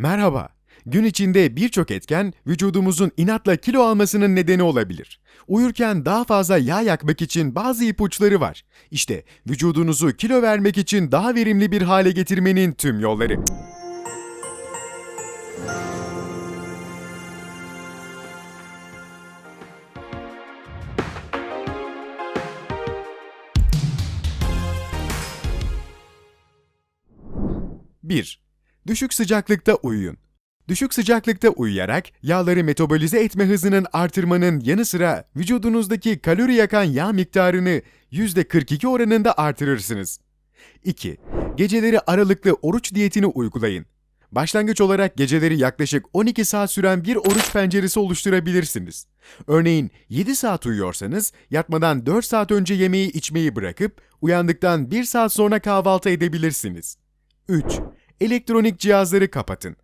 Merhaba. Gün içinde birçok etken vücudumuzun inatla kilo almasının nedeni olabilir. Uyurken daha fazla yağ yakmak için bazı ipuçları var. İşte vücudunuzu kilo vermek için daha verimli bir hale getirmenin tüm yolları. Bir, Düşük sıcaklıkta uyuyun. Düşük sıcaklıkta uyuyarak yağları metabolize etme hızının artırmanın yanı sıra vücudunuzdaki kalori yakan yağ miktarını %42 oranında artırırsınız. 2. Geceleri aralıklı oruç diyetini uygulayın. Başlangıç olarak geceleri yaklaşık 12 saat süren bir oruç penceresi oluşturabilirsiniz. Örneğin 7 saat uyuyorsanız yatmadan 4 saat önce yemeği içmeyi bırakıp uyandıktan 1 saat sonra kahvaltı edebilirsiniz. 3. Elektronik cihazları kapatın.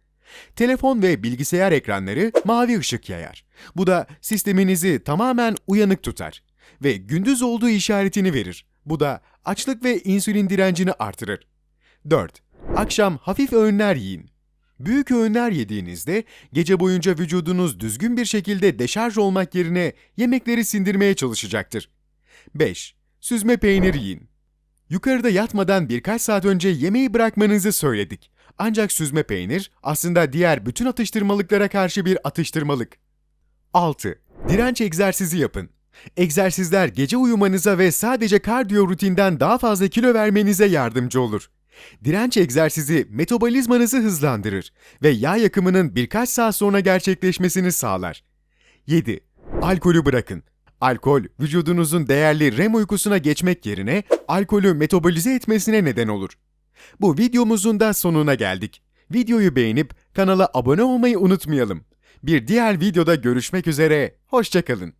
Telefon ve bilgisayar ekranları mavi ışık yayar. Bu da sisteminizi tamamen uyanık tutar ve gündüz olduğu işaretini verir. Bu da açlık ve insülin direncini artırır. 4. Akşam hafif öğünler yiyin. Büyük öğünler yediğinizde gece boyunca vücudunuz düzgün bir şekilde deşarj olmak yerine yemekleri sindirmeye çalışacaktır. 5. Süzme peynir yiyin. Yukarıda yatmadan birkaç saat önce yemeği bırakmanızı söyledik. Ancak süzme peynir aslında diğer bütün atıştırmalıklara karşı bir atıştırmalık. 6. Direnç egzersizi yapın. Egzersizler gece uyumanıza ve sadece kardiyo rutinden daha fazla kilo vermenize yardımcı olur. Direnç egzersizi metabolizmanızı hızlandırır ve yağ yakımının birkaç saat sonra gerçekleşmesini sağlar. 7. Alkolü bırakın. Alkol, vücudunuzun değerli REM uykusuna geçmek yerine alkolü metabolize etmesine neden olur. Bu videomuzun da sonuna geldik. Videoyu beğenip kanala abone olmayı unutmayalım. Bir diğer videoda görüşmek üzere, hoşçakalın.